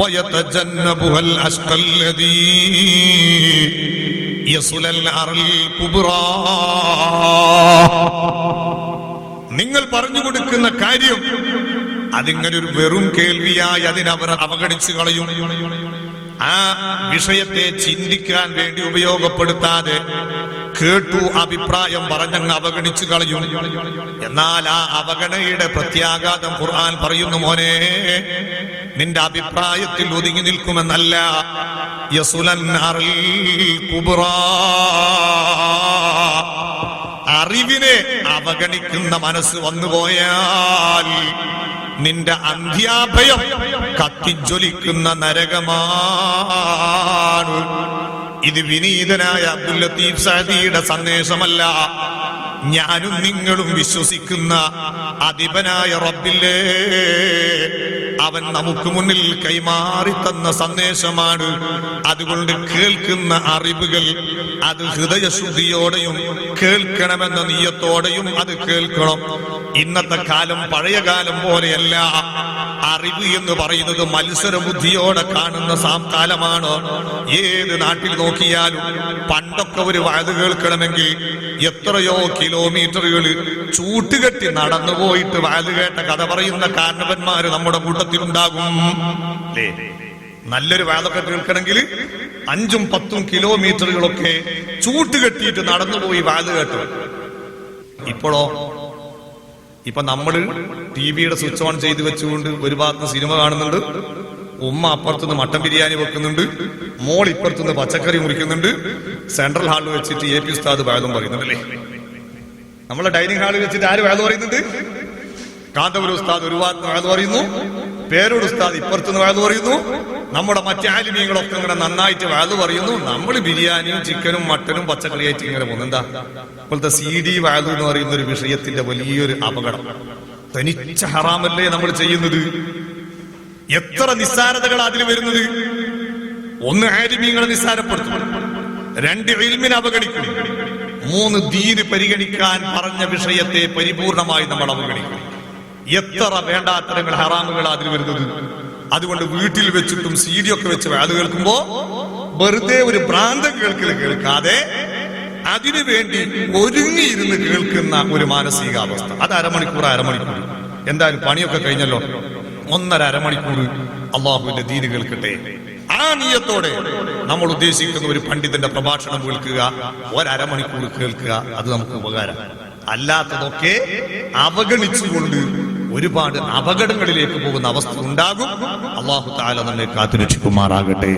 ويتجنبها الأشقى الذي يصل النار الكبرى നിങ്ങൾ പറഞ്ഞു കൊടുക്കുന്ന കാര്യം അതിങ്ങനെ ഒരു വെറും കേൾവിയായി അതിനവർ അവഗണിച്ചു കളയും ആ വിഷയത്തെ ചിന്തിക്കാൻ വേണ്ടി ഉപയോഗപ്പെടുത്താതെ കേട്ടു അഭിപ്രായം പറഞ്ഞങ്ങ് അവഗണിച്ചു കളയും. എന്നാൽ ആ അവഗണയുടെ പ്രത്യാഘാതം ഖുർആൻ പറയുന്നു മോനെ നിന്റെ അഭിപ്രായത്തിൽ ഒതുങ്ങി നിൽക്കുമെന്നല്ല. യസുലൻ അറിവിനെ അവഗണിക്കുന്ന മനസ്സ് വന്നുപോയാൽ നിന്റെ അന്ത്യാഭയം കത്തിജ്വലിക്കുന്ന നരകമാണ്. ഇത് വിനീതനായ അബ്ദുൽ ലത്തീഫ് സഹദിയുടെ സന്ദേശമല്ല. ഞാനും നിങ്ങളും വിശ്വസിക്കുന്ന അധിപനായ റബ്ബില്ലേ അവൻ നമുക്ക് മുന്നിൽ കൈമാറി തന്ന സന്ദേശമാണ്. അതുകൊണ്ട് കേൾക്കുന്ന അറിവുകൾ അത് ഹൃദയശുദ്ധിയോടെയും കേൾക്കണമെന്ന നീയത്തോടെയും അത് കേൾക്കണം. ഇന്നത്തെ കാലം പഴയ കാലം പോലെയല്ല. അറിവ് എന്ന് പറയുന്നത് മത്സര ബുദ്ധിയോടെ കാണുന്ന സാംകാലമാണ്? ഏത് നാട്ടിൽ നോക്കിയാലും പണ്ടൊക്കെ ഒരു വയത് കേൾക്കണമെങ്കിൽ എത്രയോ കിലോമീറ്ററുകൾ ചൂട്ടുകെട്ടി നടന്നു പോയിട്ട് വയത് കേട്ട കഥ പറയുന്ന കാരണവന്മാര് നമ്മുടെ കൂട്ടത്തിലുണ്ടാകും. നല്ലൊരു വാതൊക്കെ കേൾക്കണമെങ്കിൽ അഞ്ചും പത്തും കിലോമീറ്ററുകളൊക്കെ ചൂട്ടുകെട്ടിയിട്ട് നടന്നുപോയി വാത് കേട്ടു. ഇപ്പോഴോ? ഇപ്പൊ നമ്മൾ ടി വിയുടെ സ്വിച്ച് ഓൺ ചെയ്ത് വെച്ചുകൊണ്ട് ഒരു ഭാഗത്ത് സിനിമ കാണുന്നുണ്ട്. ഉമ്മ അപ്പുറത്തുനിന്ന് മട്ടൻ ബിരിയാണി വെക്കുന്നുണ്ട്. മോൾ ഇപ്പുറത്തുനിന്ന് പച്ചക്കറി മുറിക്കുന്നുണ്ട്. സെൻട്രൽ ഹാളിൽ വെച്ചിട്ട് എ പി ഉസ്താദ് വേദം പറയുന്നുണ്ടല്ലേ നമ്മളെ ഡൈനിങ് ഹാളിൽ വെച്ചിട്ട് ആര് വേദം പറയുന്നുണ്ട്? കാന്തപുരം ഉസ്താദ് ഒരു ഭാഗത്ത് വേദം പറയുന്നു. പേരൂർ ഉസ്താദ് ഇപ്പുറത്തുനിന്ന് വേദം പറയുന്നു. നമ്മുടെ മറ്റു ആലിമീങ്ങളൊക്കെ ഇങ്ങനെ നന്നായിട്ട് വാത് പറയുന്നു. നമ്മൾ ബിരിയാണിയും ചിക്കനും മട്ടനും പച്ചക്കറിയായിട്ട് ഇങ്ങനെ പോകുന്നു. എന്താ? ഇപ്പോഴത്തെ സി ഡി വാത് എന്ന് പറയുന്ന ഒരു വിഷയത്തിന്റെ വലിയൊരു അപകടം. തനിച്ച ഹറാമല്ലേ നമ്മൾ ചെയ്യുന്നത്? എത്ര നിസ്സാരതകൾ അതിൽ വരുന്നത്? ഒന്ന് ആരിമീങ്ങളെ നിസ്സാരപ്പെടുത്തും. രണ്ട് ഇൽമിനെ അവഗണിക്കും. മൂന്ന് ദീന് പരിഗണിക്കാൻ പറഞ്ഞ വിഷയത്തെ പരിപൂർണമായി നമ്മൾ അവഗണിക്കും. എത്ര വേണ്ടാത്തരങ്ങൾ ഹറാമുകൾ അതിൽ വരുന്നത്? അതുകൊണ്ട് വീട്ടിൽ വെച്ചിട്ടും സി ഡി ഒക്കെ വെച്ച് അത് കേൾക്കുമ്പോ വെറുതെ ഒരു ഭ്രാന്തം കേൾക്കൽ കേൾക്കാതെ അതിനു വേണ്ടി ഒരുങ്ങിയിരുന്ന് കേൾക്കുന്ന ഒരു മാനസികാവസ്ഥ. അത് അരമണിക്കൂർ അരമണിക്കൂർ. എന്തായാലും പണിയൊക്കെ കഴിഞ്ഞല്ലോ. ഒന്നര അരമണിക്കൂർ അള്ളാഹുവിന്റെ ദീന് കേൾക്കട്ടെ. ആ നീയത്തോടെ നമ്മൾ ഉദ്ദേശിക്കുന്ന ഒരു പണ്ഡിതന്റെ പ്രഭാഷണം കേൾക്കുക ഒരമണിക്കൂർ കേൾക്കുക അത് നമുക്ക് ഉപകാരം. അല്ലാത്തതൊക്കെ അവഗണിച്ചുകൊണ്ട് ഒരുപാട് അപകടങ്ങളിലേക്ക് പോകുന്ന അവസ്ഥ ഉണ്ടാകും. അള്ളാഹു താല നമ്മെ കാത്തുരക്ഷിക്കുമാറാകട്ടെ.